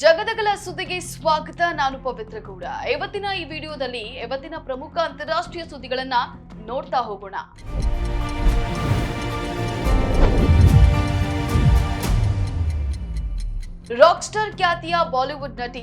ಗದಗಲ ಸುದ್ದಿಗೆ ಸ್ವಾಗತ. ನಾನು ಪವಿತ್ರ ಗೌಡ. ಇವತ್ತಿನ ಈ ವಿಡಿಯೋದಲ್ಲಿ, ಇವತ್ತಿನ ಪ್ರಮುಖ ಅಂತಾರಾಷ್ಟ್ರೀಯ ಸುದ್ದಿಗಳನ್ನ ನೋಡ್ತಾ ಹೋಗೋಣ. ರಾಕ್ ಸ್ಟಾರ್ ಖ್ಯಾತಿಯ ಬಾಲಿವುಡ್ ನಟಿ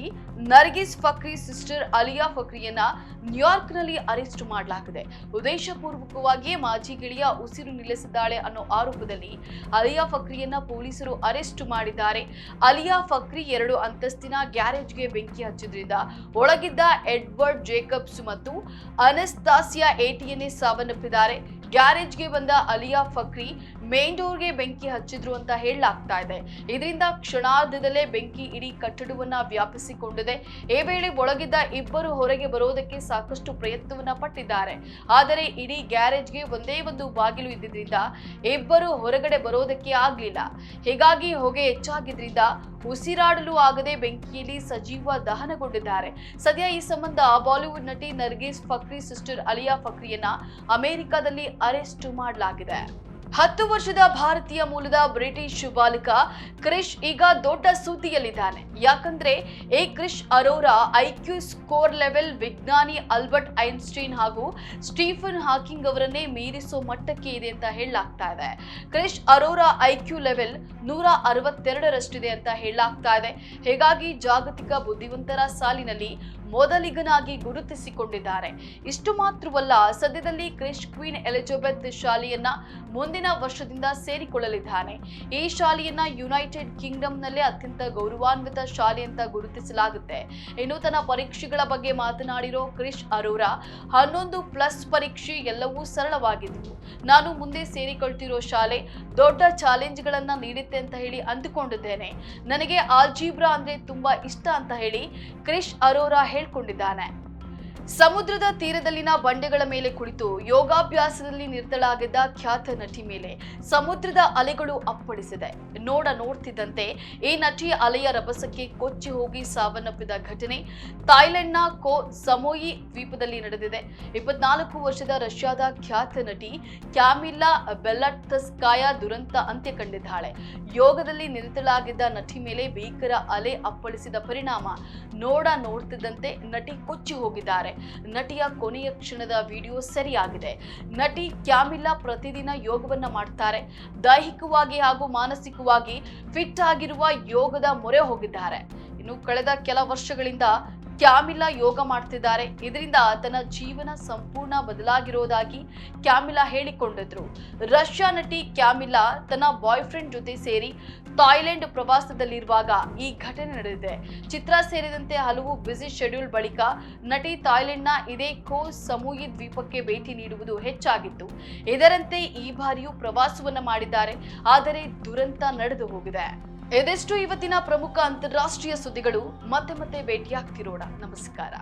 ನರ್ಗಿಸ್ ಫಕ್ರಿ ಸಿಸ್ಟರ್ ಅಲಿಯಾ ಫಕ್ರಿಯನ್ನ ನ್ಯೂಯಾರ್ಕ್ನಲ್ಲಿ ಅರೆಸ್ಟ್ ಮಾಡಲಾಗಿದೆ. ಉದ್ದೇಶಪೂರ್ವಕವಾಗಿ ಮಾಜಿ ಗೆಳೆಯ ಉಸಿರು ನಿಲ್ಲಿಸಿದ್ದಾಳೆ ಅನ್ನೋ ಆರೋಪದಲ್ಲಿ ಅಲಿಯಾ ಫಕ್ರಿಯನ್ನ ಪೊಲೀಸರು ಅರೆಸ್ಟ್ ಮಾಡಿದ್ದಾರೆ. ಅಲಿಯಾ ಫಕ್ರಿ ಎರಡು ಅಂತಸ್ತಿನ ಗ್ಯಾರೇಜ್ಗೆ ಬೆಂಕಿ ಹಚ್ಚಿದ್ರಿಂದ ಒಳಗಿದ್ದ ಎಡ್ವರ್ಡ್ ಜೇಕಬ್ಸ್ ಮತ್ತು ಅನಸ್ತಾಸಿಯಾ ಏಟಿಯನ್ನೇ ಸಾವನ್ನಪ್ಪಿದ್ದಾರೆ. ಗ್ಯಾರೇಜ್ಗೆ ಬಂದ ಅಲಿಯಾ ಫಕ್ರಿ ಮೇನ್ ಡೋರ್ಗೆ ಬೆಂಕಿ ಹಚ್ಚಿದ್ರು ಅಂತ ಹೇಳಲಾಗ್ತಾ ಇದೆ. ಇದರಿಂದ ಕ್ಷಣಾರ್ಧದಲ್ಲೇ ಬೆಂಕಿ ಇಡೀ ಕಟ್ಟಡವನ್ನ ವ್ಯಾಪಿಸಿಕೊಂಡಿದೆ. ಈ ವೇಳೆ ಒಳಗಿದ್ದ ಇಬ್ಬರು ಹೊರಗೆ ಬರೋದಕ್ಕೆ ಸಾಕಷ್ಟು ಪ್ರಯತ್ನವನ್ನ ಪಟ್ಟಿದ್ದಾರೆ. ಆದರೆ ಇಡೀ ಗ್ಯಾರೇಜ್ಗೆ ಒಂದೇ ಒಂದು ಬಾಗಿಲು ಇದ್ದಿದ್ರಿಂದ ಇಬ್ಬರು ಹೊರಗಡೆ ಬರೋದಕ್ಕೆ ಆಗ್ಲಿಲ್ಲ. ಹೀಗಾಗಿ ಹೊಗೆ ಹೆಚ್ಚಾಗಿದ್ರಿಂದ ಉಸಿರಾಡಲು ಆಗದೆ ಬೆಂಕಿಯಲ್ಲಿ ಸಜೀವ ದಹನಗೊಂಡಿದ್ದಾರೆ. ಸದ್ಯ ಈ ಸಂಬಂಧ ಬಾಲಿವುಡ್ ನಟಿ ನರ್ಗೀಸ್ ಫಕ್ರಿ, ಸಿಸ್ಟರ್ ಅಲಿಯಾ ಫಕ್ರಿಯನ್ನ ಅಮೆರಿಕದಲ್ಲಿ ಅರೆಸ್ಟ್ ಮಾಡಲಾಗಿದೆ. ಹತ್ತು ವರ್ಷದ ಭಾರತೀಯ ಮೂಲದ ಬ್ರಿಟಿಷ್ ಬಾಲಕ ಕ್ರಿಶ್ ಈಗ ದೊಡ್ಡ ಸುದ್ದಿಯಲ್ಲಿದ್ದಾನೆ. ಯಾಕಂದ್ರೆ, A. Krish Arora IQ score level ವಿಜ್ಞಾನಿ ಅಲ್ಬರ್ಟ್ ಐನ್ಸ್ಟೈನ್ ಹಾಗೂ ಸ್ಟೀಫನ್ ಹಾಕಿಂಗ್ ಅವರನ್ನೇ ಮೀರಿಸೋ ಮಟ್ಟಕ್ಕೆ ಇದೆ ಅಂತ ಹೇಳಲಾಗ್ತಾ ಇದೆ. ಕ್ರಿಶ್ ಅರೋರಾ ಐಕ್ಯೂ ಲೆವೆಲ್ ನೂರ ಅರವತ್ತೆರಡರಷ್ಟಿದೆ ಅಂತ ಹೇಳಲಾಗ್ತಾ ಇದೆ. ಹೀಗಾಗಿ ಜಾಗತಿಕ ಬುದ್ಧಿವಂತರ ಸಾಲಿನಲ್ಲಿ ಮೊದಲಿಗನಾಗಿ ಗುರುತಿಸಿಕೊಂಡಿದ್ದಾರೆ. ಇಷ್ಟು ಮಾತ್ರವಲ್ಲ, ಸದ್ಯದಲ್ಲಿ ಕ್ರಿಶ್ ಕ್ವೀನ್ ಎಲಿಜಬೆತ್ ಶಾಲೆಯನ್ನ ಮುಂದಿನ ವರ್ಷದಿಂದ ಸೇರಿಕೊಳ್ಳಲಿದ್ದಾನೆ. ಈ ಶಾಲೆಯನ್ನ ಯುನೈಟೆಡ್ ಕಿಂಗ್ಡಮ್ನಲ್ಲೇ ಅತ್ಯಂತ ಗೌರವಾನ್ವಿತ ಶಾಲೆ ಅಂತ ಗುರುತಿಸಲಾಗುತ್ತೆ. ಇನ್ನು ತನ್ನ ಪರೀಕ್ಷೆಗಳ ಬಗ್ಗೆ ಮಾತನಾಡಿರೋ ಕ್ರಿಶ್ ಅರೋರಾ, ಹನ್ನೊಂದು ಪ್ಲಸ್ ಪರೀಕ್ಷೆ ಎಲ್ಲವೂ ಸರಳವಾಗಿತ್ತು. ನಾನು ಮುಂದೆ ಸೇರಿಕೊಳ್ತಿರೋ ಶಾಲೆ ದೊಡ್ಡ ಚಾಲೆಂಜ್ಗಳನ್ನ ನೀಡುತ್ತೆ ಅಂತ ಹೇಳಿ ಅಂದುಕೊಂಡಿದ್ದೇನೆ. ನನಗೆ ಆಲ್ಜೀಬ್ರಾ ಅಂದ್ರೆ ತುಂಬಾ ಇಷ್ಟ ಅಂತ ಹೇಳಿ ಕ್ರಿಶ್ ಅರೋರಾ ಹೇಳ್ಕೊಂಡಿದ್ದಾನೆ. ಸಮುದ್ರದ ತೀರದಲ್ಲಿನ ಬಂಡೆಗಳ ಮೇಲೆ ಕುಳಿತು ಯೋಗಾಭ್ಯಾಸದಲ್ಲಿ ನಿರತಳಾಗಿದ್ದ ಖ್ಯಾತ ನಟಿ ಮೇಲೆ ಸಮುದ್ರದ ಅಲೆಗಳು ಅಪ್ಪಳಿಸಿದೆ. ನೋಡ ನೋಡ್ತಿದ್ದಂತೆ ಈ ನಟಿ ಅಲೆಯ ರಭಸಕ್ಕೆ ಕೊಚ್ಚಿ ಹೋಗಿ ಸಾವನ್ನಪ್ಪಿದ ಘಟನೆ ಥಾಯ್ಲೆಂಡ್ನ ಕೋ ಸಮೋಯಿ ದ್ವೀಪದಲ್ಲಿ ನಡೆದಿದೆ. ಇಪ್ಪತ್ನಾಲ್ಕು ವರ್ಷದ ರಷ್ಯಾದ ಖ್ಯಾತ ನಟಿ ಕ್ಯಾಮಿಲ್ಲಾ ಬೆಲ್ಲಟ್ಸ್ಕಾಯ ದುರಂತ ಅಂತ್ಯ ಕಂಡಿದ್ದಾಳೆ. ಯೋಗದಲ್ಲಿ ನಿರತಳಾಗಿದ್ದ ನಟಿ ಮೇಲೆ ಭೀಕರ ಅಲೆ ಅಪ್ಪಳಿಸಿದ ಪರಿಣಾಮ ನೋಡ ನೋಡ್ತಿದ್ದಂತೆ ನಟಿ ಕೊಚ್ಚಿ ಹೋಗಿದ್ದಾರೆ. ನಟಿಯ ಕೊನೆಯ ಕ್ಷಣದ ವಿಡಿಯೋ ಸರಿಯಾಗಿದೆ. ನಟಿ ಕ್ಯಾಮಿಲಾ ಪ್ರತಿದಿನ ಯೋಗವನ್ನ ಮಾಡ್ತಾರೆ. ದೈಹಿಕವಾಗಿ ಹಾಗೂ ಮಾನಸಿಕವಾಗಿ ಫಿಟ್ ಆಗಿರುವ ಯೋಗದ ಮೊರೆ ಹೋಗಿದ್ದಾರೆ. ಇನ್ನು ಕಳೆದ ಕೆಲ ವರ್ಷಗಳಿಂದ ಕ್ಯಾಮಿಲಾ ಯೋಗ ಮಾಡ್ತಿದ್ದಾರೆ. ಇದರಿಂದ ತನ್ನ ಜೀವನ ಸಂಪೂರ್ಣ ಬದಲಾಗಿರೋದಾಗಿ ಕ್ಯಾಮಿಲಾ ಹೇಳಿಕೊಂಡಿದ್ರು. ರಷ್ಯಾ ನಟಿ ಕ್ಯಾಮಿಲಾ ತನ್ನ ಬಾಯ್ ಫ್ರೆಂಡ್ ಜೊತೆ ಸೇರಿ ಥಾಯ್ಲೆಂಡ್ ಪ್ರವಾಸದಲ್ಲಿರುವಾಗ ಈ ಘಟನೆ ನಡೆದಿದೆ. ಚಿತ್ರ ಸೇರಿದಂತೆ ಹಲವು ಬ್ಯುಸಿ ಶೆಡ್ಯೂಲ್ ಬಳಿಕ ನಟಿ ಥಾಯ್ಲೆಂಡ್ನ ಇದೇ ಕೋ ಸಮೂಯಿ ದ್ವೀಪಕ್ಕೆ ಭೇಟಿ ನೀಡುವುದು ಹೆಚ್ಚಾಗಿತ್ತು. ಇದರಂತೆ ಈ ಬಾರಿಯೂ ಪ್ರವಾಸವನ್ನು ಮಾಡಿದ್ದಾರೆ. ಆದರೆ ದುರಂತ ನಡೆದು ಹೋಗಿದೆ. ಇದಿಷ್ಟು ಇವತ್ತಿನ ಪ್ರಮುಖ ಅಂತಾರಾಷ್ಟ್ರೀಯ ಸುದ್ದಿಗಳು? ಮತ್ತೆ ಮತ್ತೆ ಭೇಟಿಯಾಗ್ತಿರೋಣ. ನಮಸ್ಕಾರ.